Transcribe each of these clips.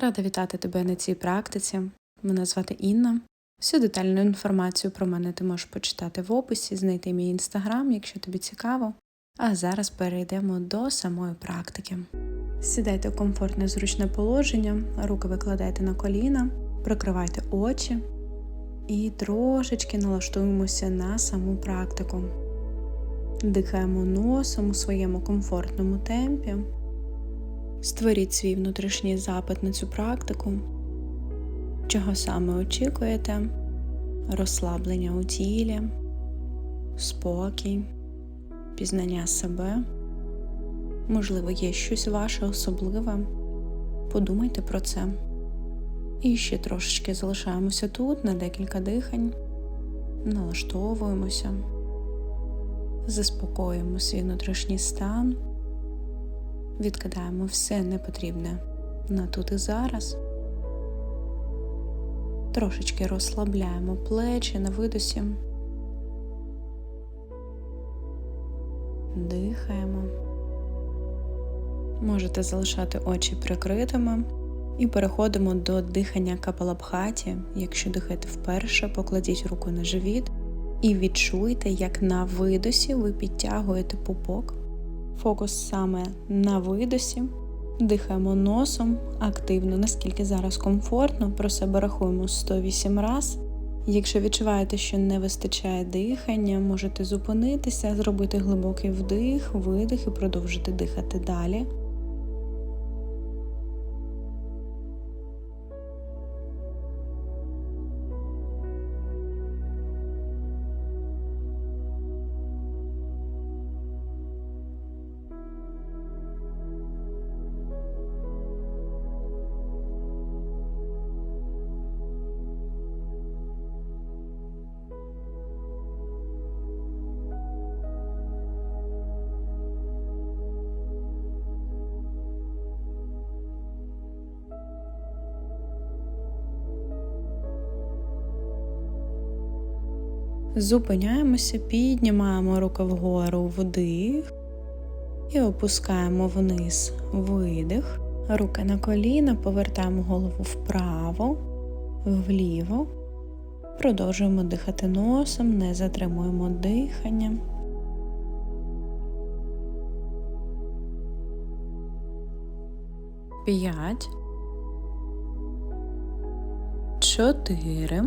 Рада вітати тебе на цій практиці. Мене звати Інна. Всю детальну інформацію про мене ти можеш почитати в описі, знайти мій інстаграм, якщо тобі цікаво. А зараз перейдемо до самої практики. Сідайте у комфортне зручне положення, руки викладайте на коліна, прикривайте очі і трошечки налаштуємося на саму практику. Дихаємо носом у своєму комфортному темпі. Створіть свій внутрішній запит на цю практику, чого саме очікуєте, розслаблення у тілі, спокій, пізнання себе. Можливо, є щось ваше особливе. Подумайте про це. І ще трошечки залишаємося тут на декілька дихань, налаштовуємося, заспокоюємо свій внутрішній стан відкидаємо все непотрібне на тут і зараз. Трошечки розслабляємо плечі на видосі. Дихаємо. Можете залишати очі прикритими і переходимо до дихання капалабхаті. Якщо дихаєте вперше, покладіть руку на живіт і відчуйте, як на видосі ви підтягуєте пупок Фокус саме на видосі. Дихаємо носом активно, наскільки зараз комфортно, про себе рахуємо 108 раз. Якщо відчуваєте, що не вистачає дихання, можете зупинитися, зробити глибокий вдих, видих і продовжити дихати далі. Зупиняємося, піднімаємо руки вгору вдих і опускаємо вниз видих. Руки на коліна, повертаємо голову вправо, вліво. Продовжуємо дихати носом, не затримуємо дихання. П'ять. Чотири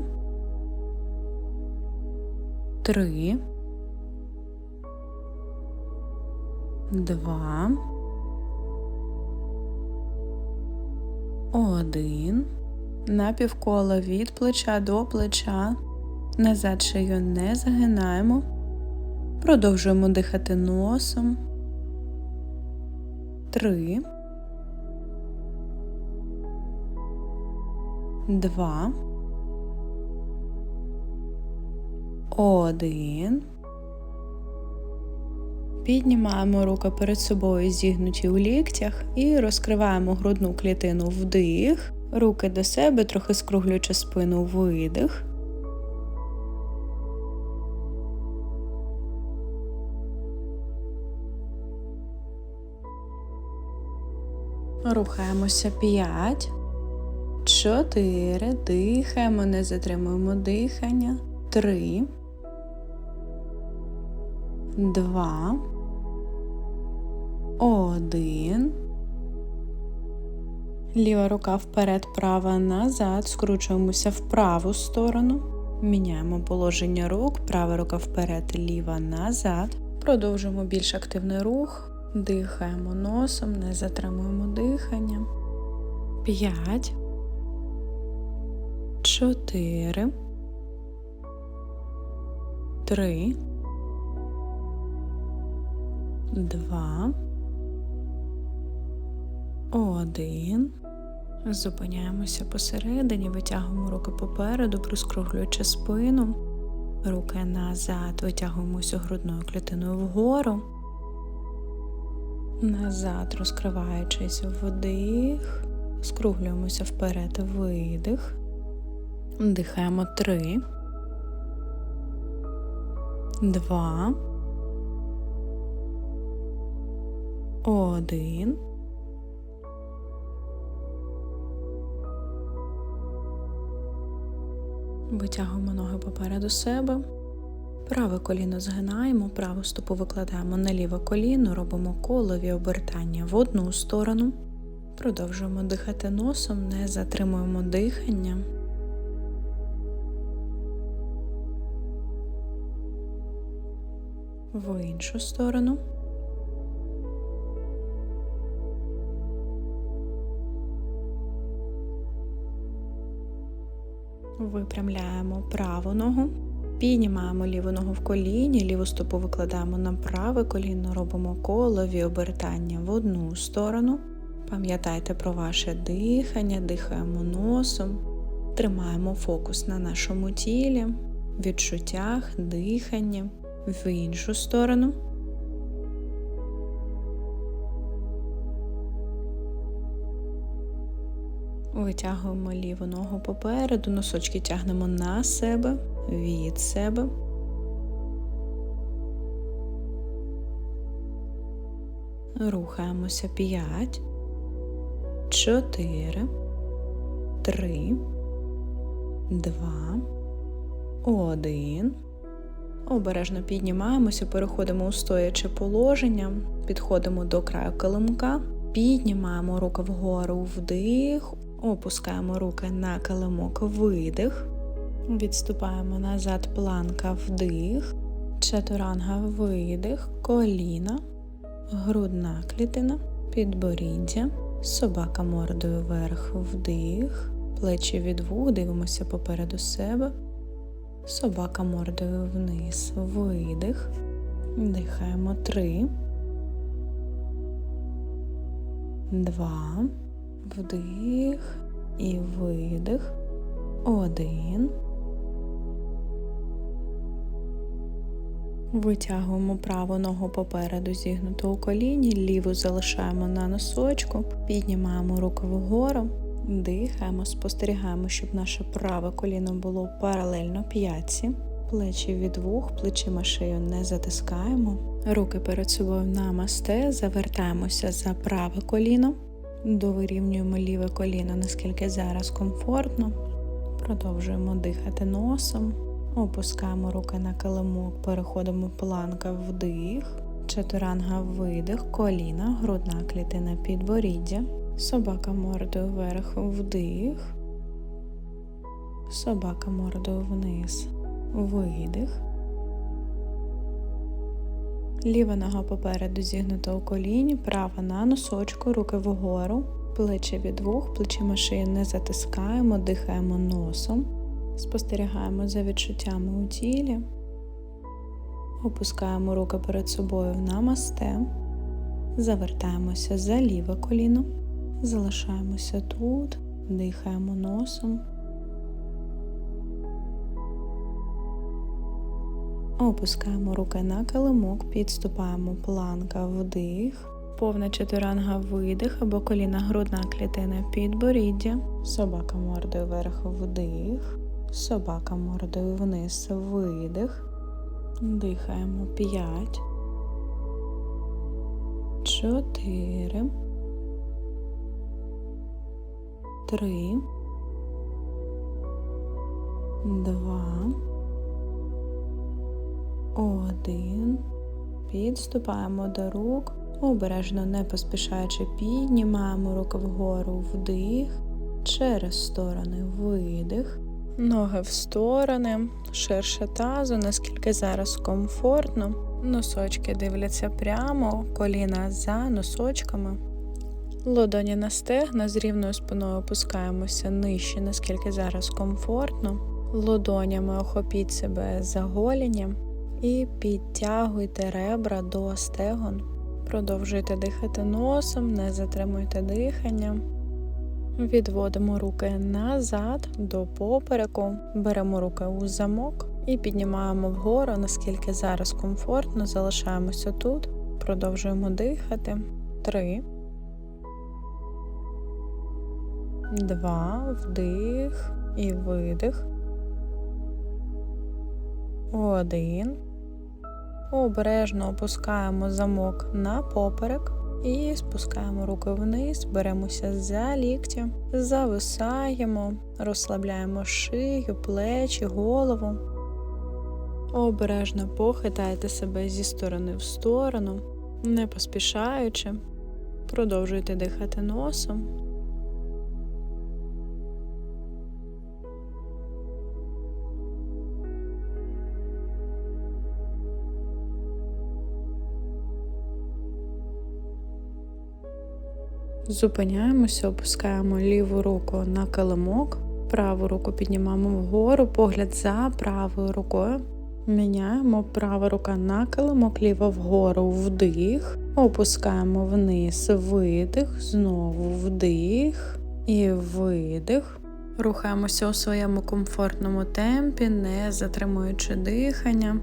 три, два, один. Напівколо від плеча до плеча. Назад шию не загинаємо. Продовжуємо дихати носом. Три. Два. Один. Піднімаємо руки перед собою зігнуті у ліктях і розкриваємо грудну клітину. Вдих, руки до себе, трохи скруглюючи спину. Видих. Рухаємося 5, 4, дихаємо, не затримуємо дихання, 3, два, один. Ліва рука вперед, права назад. Скручуємося в праву сторону. Міняємо положення рук, права рука вперед, ліва назад. Продовжуємо більш активний рух. Дихаємо носом, не затримуємо дихання. П'ять. Чотири. Три два, один. Зупиняємося посередині, витягуємо руки попереду, проскруглюючи спину, руки назад, витягуємося грудною клітиною вгору, назад, розкриваючись вдих, скруглюємося вперед, видих, дихаємо три, два. один. Витягуємо ноги попереду себе. Праве коліно згинаємо, праву стопу викладаємо на ліве коліно, робимо колові обертання в одну сторону. Продовжуємо дихати носом, не затримуємо дихання. В іншу сторону. Випрямляємо праву ногу, піднімаємо ліву ногу в коліні, ліву стопу викладаємо на праве коліно, робимо колові обертання в одну сторону. Пам'ятайте про ваше дихання, дихаємо носом, тримаємо фокус на нашому тілі, відчуттях, диханні в іншу сторону. Витягуємо ліву ногу попереду, носочки тягнемо на себе, від себе. Рухаємося 5, 4, 3, 2, 1. Обережно піднімаємося, переходимо у стояче положення, підходимо до краю килимка, піднімаємо руки вгору вдих, опускаємо руки на килимок, видих, відступаємо назад, планка вдих, чатуранга видих, коліна, грудна клітина, підборіддя, собака мордою вверх вдих, плечі від вух, дивимося попереду себе. Собака мордою вниз, видих. Дихаємо три. Два. Вдих і видих. Один. Витягуємо праву ногу попереду зігнуту у коліні, ліву залишаємо на носочку, піднімаємо руки вгору. Дихаємо, спостерігаємо, щоб наше праве коліно було паралельно п'ятці. Плечі від вух, плечима шию не затискаємо. Руки перед собою намасте, завертаємося за праве коліно, довирівнюємо ліве коліно, наскільки зараз комфортно. Продовжуємо дихати носом, опускаємо руки на килимок, переходимо планка вдих, чатуранга видих, коліна, грудна клітина підборіддя. Собака мордою вверх вдих, собака мордою вниз, видих. Ліва нога попереду зігнута у коліні, права на носочку, руки вгору, плечі від вух, плечима шиї не затискаємо, дихаємо носом, спостерігаємо за відчуттями у тілі, опускаємо руки перед собою на масте, завертаємося за ліве коліно. Залишаємося тут, дихаємо носом. Опускаємо руки на килимок, підступаємо планка вдих, повна чотиранга видих або коліна грудна клітина підборіддя, собака мордою вверх вдих, собака мордою вниз видих. Дихаємо 5, 4, три, два, один. Підступаємо до рук, обережно не поспішаючи, піднімаємо руки вгору вдих, через сторони видих, ноги в сторони, ширше тазу, наскільки зараз комфортно. Носочки дивляться прямо, коліна за носочками. Лодоні на стегна з рівною спиною опускаємося нижче, наскільки зараз комфортно. Лодонями охопіть себе за голінням і підтягуйте ребра до стегон. Продовжуйте дихати носом, не затримуйте дихання. Відводимо руки назад до попереку, беремо руки у замок і піднімаємо вгору, наскільки зараз комфортно, залишаємося тут, продовжуємо дихати. Три. Два, вдих і видих. Один. Обережно опускаємо замок на поперек. І спускаємо руки вниз, беремося за лікті, зависаємо, розслабляємо шию, плечі, голову. Обережно похитайте себе зі сторони в сторону, не поспішаючи. Продовжуйте дихати носом. Зупиняємося, опускаємо ліву руку на килимок, праву руку піднімаємо вгору, погляд за правою рукою. Міняємо права рука на килимок, ліва вгору вдих, опускаємо вниз, видих, знову вдих і видих. Рухаємося у своєму комфортному темпі, не затримуючи дихання.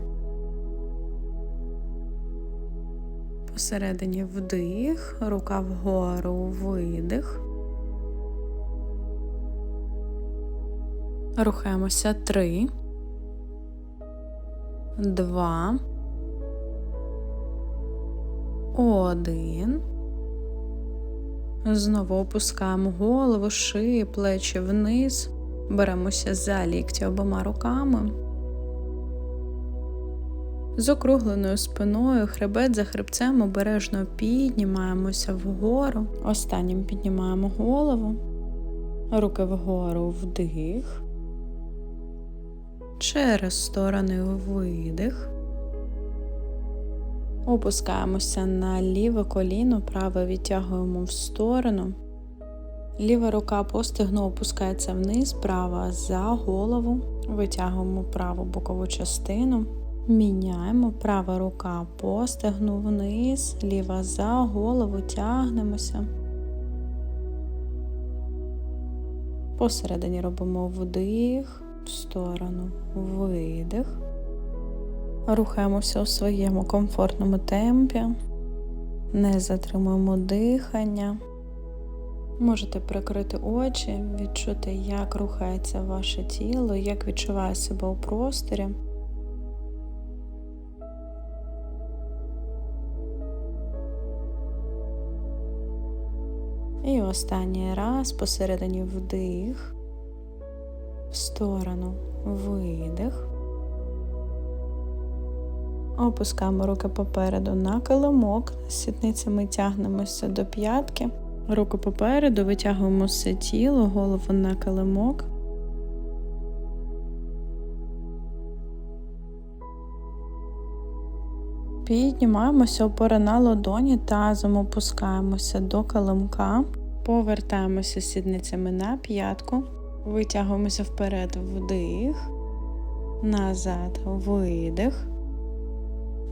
Посередині вдих, рука вгору, видих. Рухаємося три, два, один. Знову опускаємо голову, шиї, плечі вниз, беремося за лікті обома руками. З округленою спиною, хребет за хребцем обережно піднімаємося вгору. Останнім піднімаємо голову, руки вгору вдих. Через сторони видих. Опускаємося на ліве коліно, праве відтягуємо в сторону. Ліва рука по опускається вниз, права за голову. Витягуємо праву бокову частину. Міняємо права рука по стегну вниз, ліва за голову, тягнемося. Посередині робимо вдих, в сторону, видих. Рухаємося у своєму комфортному темпі, не затримуємо дихання. Можете прикрити очі, відчути, як рухається ваше тіло, як відчуває себе у просторі. Останній раз посередині вдих, в сторону видих. Опускаємо руки попереду на килимок, сідницями тягнемося до п'ятки, руки попереду, витягуємо все тіло, голову на килимок. Піднімаємося опора на ладоні, тазом опускаємося до килимка, повертаємося сідницями на п'ятку, витягуємося вперед вдих, назад видих,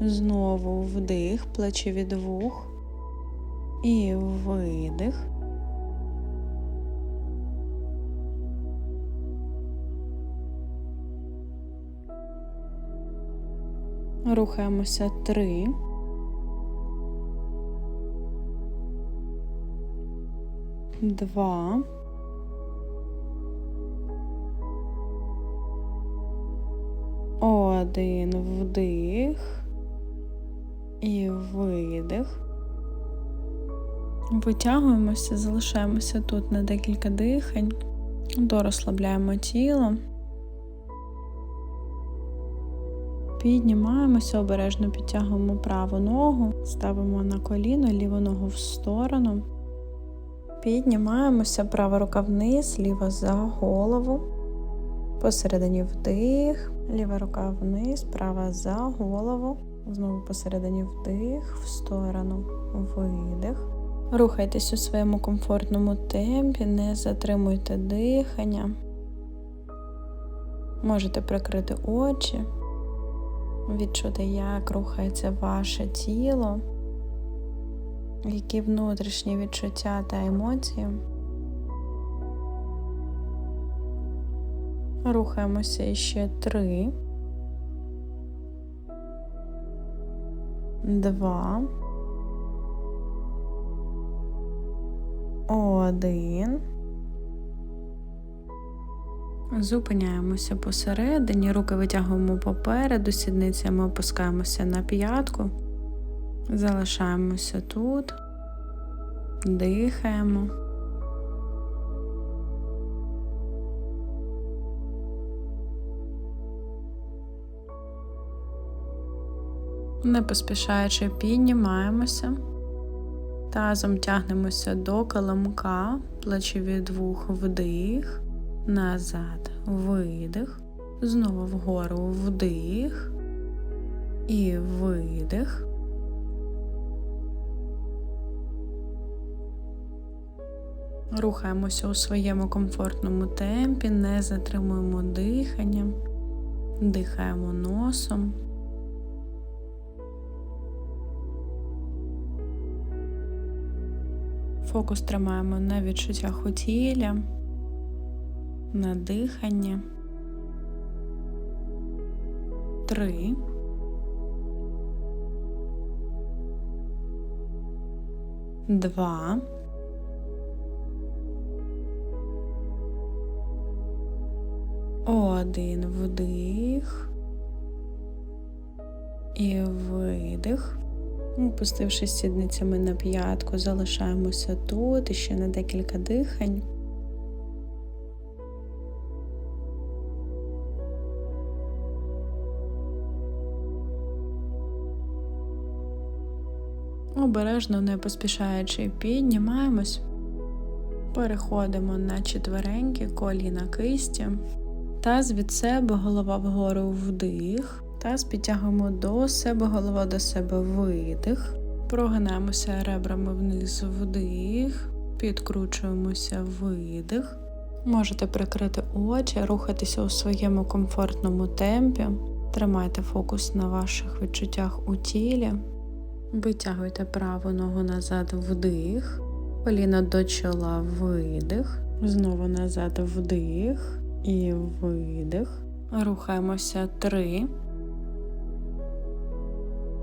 знову вдих, плечі від вух і видих. Рухаємося три. Два. Один вдих і видих. Витягуємося, залишаємося тут на декілька дихань, дорозслабляємо тіло. Піднімаємося, обережно підтягуємо праву ногу, ставимо на коліно, ліву ногу в сторону. Піднімаємося, права рука вниз, ліва за голову. Посередині вдих, ліва рука вниз, права за голову. Знову посередині вдих, в сторону, видих. Рухайтесь у своєму комфортному темпі, не затримуйте дихання. Можете прикрити очі відчути, як рухається ваше тіло, які внутрішні відчуття та емоції. Рухаємося ще три, два, один. Зупиняємося посередині, руки витягуємо попереду, сідницями опускаємося на п'ятку, залишаємося тут, Дихаємо. Не поспішаючи піднімаємося. Тазом тягнемося до каламка, плечі від вух вдих, назад, видих, знову вгору вдих і видих. Рухаємося у своєму комфортному темпі, не затримуємо дихання, дихаємо носом. Фокус тримаємо на відчуттях у тілі, на диханні. Три. Два. Один вдих і видих. Опустившись сідницями на п'ятку, залишаємося тут і ще на декілька дихань. Обережно, не поспішаючи, піднімаємось, переходимо на четверенькі, коліна кисті, таз від себе, голова вгору вдих. Таз підтягуємо до себе, голова до себе видих. Прогинаємося ребрами вниз вдих, підкручуємося видих. Можете прикрити очі, рухатися у своєму комфортному темпі. Тримайте фокус на ваших відчуттях у тілі. Витягуйте праву ногу назад вдих, коліно до чола видих, знову назад вдих і видих. Рухаємося. Три.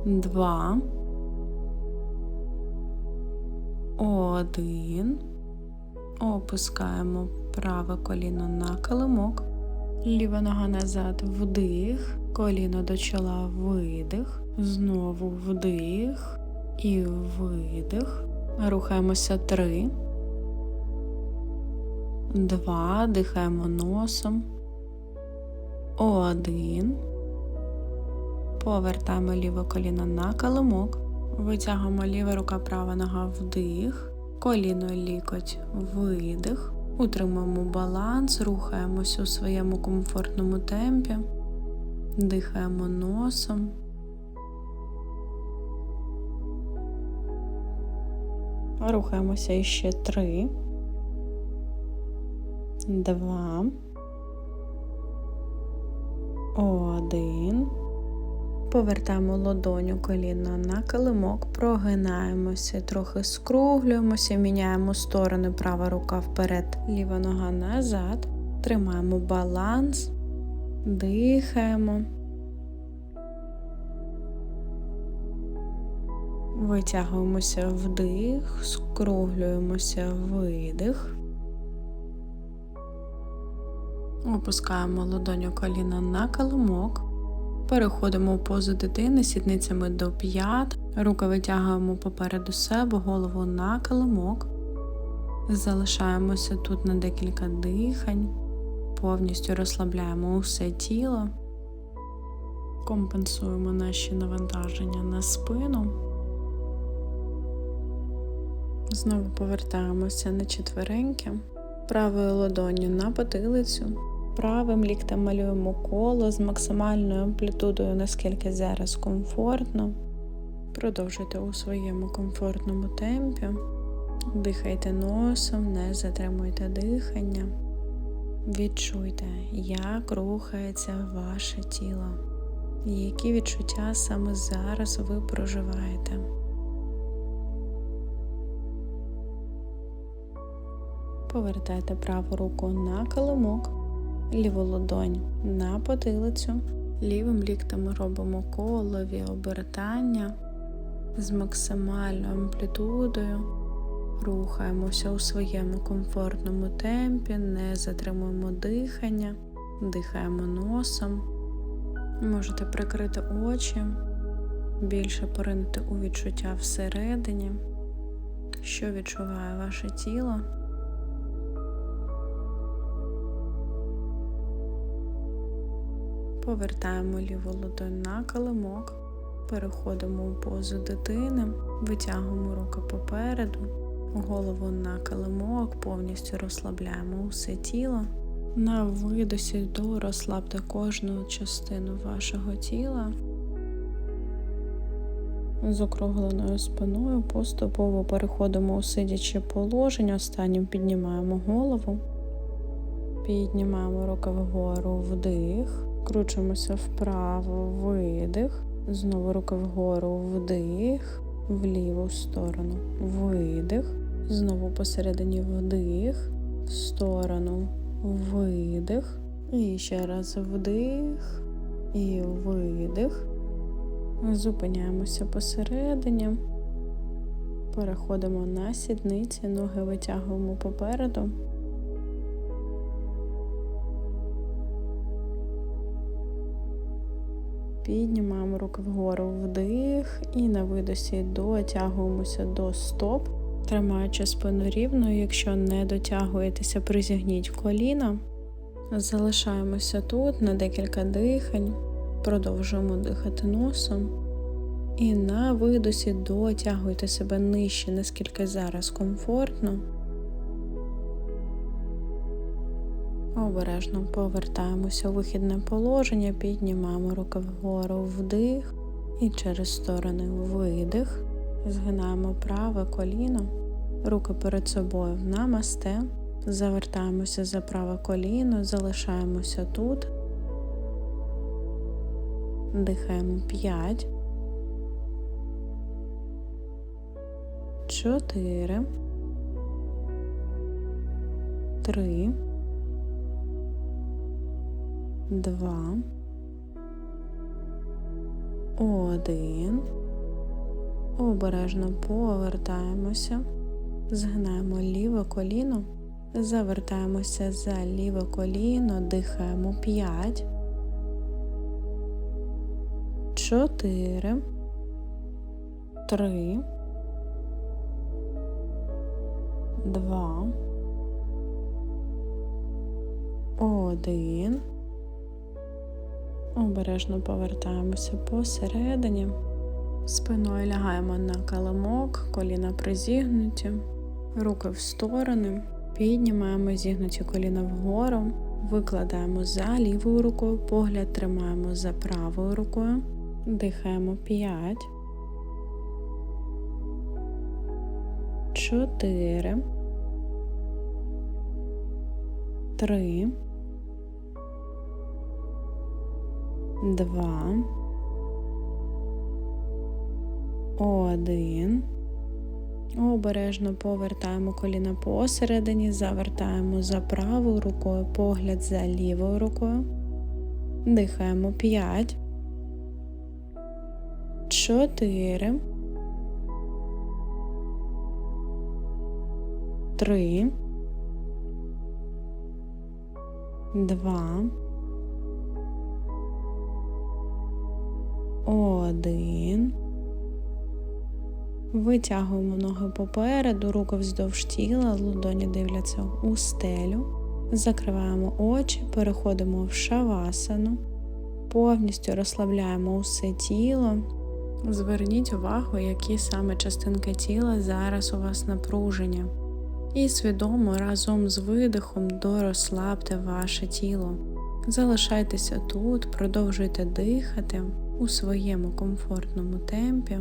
Два, один. Опускаємо праве коліно на килимок, ліва нога назад. Вдих, коліно до чола. Видих, знову вдих. І видих. Рухаємося. Три. Два. Дихаємо носом. Один. Повертаємо ліве коліно на килимок. Витягуємо ліва рука, права нога вдих, коліно лікоть, видих. Утримуємо баланс, рухаємось у своєму комфортному темпі, дихаємо носом. Рухаємося іще три, два, один. Повертаємо ладоню коліна на килимок, прогинаємося, трохи скруглюємося, міняємо сторони, права рука вперед, ліва нога назад. Тримаємо баланс, дихаємо. Витягуємося вдих, скруглюємося видих. Опускаємо ладоню коліна на килимок. Переходимо в позу дитини сідницями до п'ят, руки витягуємо попереду себе, голову на килимок. Залишаємося тут на декілька дихань, повністю розслабляємо усе тіло, компенсуємо наші навантаження на спину. Знову повертаємося на четвереньки, правою ладонню на потилицю. Правим ліктем малюємо коло з максимальною амплітудою, наскільки зараз комфортно. Продовжуйте у своєму комфортному темпі. Дихайте носом, не затримуйте дихання. Відчуйте, як рухається ваше тіло, які відчуття саме зараз ви проживаєте. Повертайте праву руку на килимок ліву ладонь на потилицю. Лівим ліктем робимо колові обертання з максимальною амплітудою. Рухаємося у своєму комфортному темпі, не затримуємо дихання, дихаємо носом. Можете прикрити очі, більше поринути у відчуття всередині. що відчуває ваше тіло. Повертаємо ліву ладонь на килимок, переходимо у позу дитини, витягуємо руки попереду, голову на килимок, повністю розслабляємо усе тіло. На видосі до розслабте кожну частину вашого тіла. З округленою спиною поступово переходимо у сидяче положення, останнім піднімаємо голову, піднімаємо руки вгору вдих, кручимося вправо, видих, знову руки вгору вдих, в ліву сторону, видих, знову посередині вдих, в сторону, видих, і ще раз вдих. І видих. Зупиняємося посередині, переходимо на сідниці, ноги витягуємо попереду. Піднімаємо руки вгору вдих і на видосі дотягуємося до стоп, тримаючи спину рівно, якщо не дотягуєтеся, призігніть коліна. Залишаємося тут на декілька дихань. Продовжуємо дихати носом. І на видосі дотягуйте себе нижче, наскільки зараз комфортно. Обережно повертаємося у вихідне положення, піднімаємо руки вгору вдих і через сторони видих. Згинаємо праве коліно, руки перед собою в намасте. Завертаємося за праве коліно, залишаємося тут. Дихаємо 5, 4, 3, 2, 1. Обережно повертаємося, згинаємо ліве коліно, завертаємося за ліве коліно, дихаємо 5 чотири, три, два, один. Обережно повертаємося посередині, спиною лягаємо на каламок, коліна призігнуті, руки в сторони, піднімаємо зігнуті коліна вгору, викладаємо за лівою рукою, погляд тримаємо за правою рукою. Дихаємо 5, 4, 3, 2, 1. Обережно повертаємо коліна посередині, завертаємо за правою рукою, погляд за лівою рукою. Дихаємо 5, чотири, три, два, один. Витягуємо ноги попереду, руки вздовж тіла, ладоні дивляться у стелю. Закриваємо очі, переходимо в шавасану, повністю розслабляємо усе тіло. Зверніть увагу, які саме частинки тіла зараз у вас напруження. І свідомо разом з видихом дорозслабте ваше тіло. Залишайтеся тут, продовжуйте дихати у своєму комфортному темпі.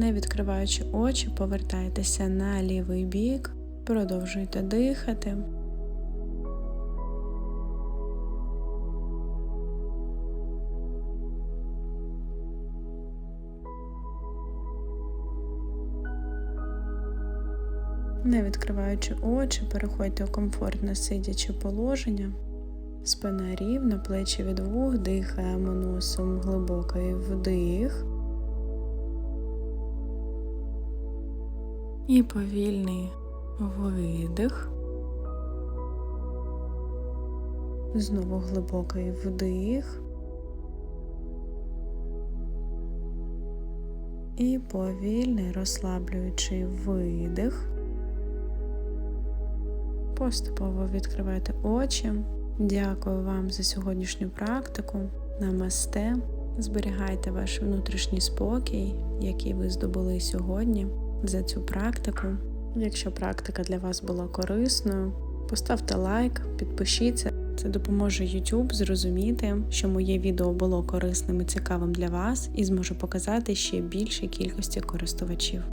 Не відкриваючи очі, повертайтеся на лівий бік, продовжуйте дихати. Не відкриваючи очі, переходьте у комфортне сидяче положення. Спина рівна, плечі від вух, дихаємо носом глибокий вдих. І повільний видих. Знову глибокий вдих. І повільний розслаблюючий видих. Поступово відкривайте очі. Дякую вам за сьогоднішню практику. Намасте. Зберігайте ваш внутрішній спокій, який ви здобули сьогодні за цю практику. Якщо практика для вас була корисною, поставте лайк, підпишіться. Це допоможе YouTube зрозуміти, що моє відео було корисним і цікавим для вас, і зможу показати ще більшій кількості користувачів.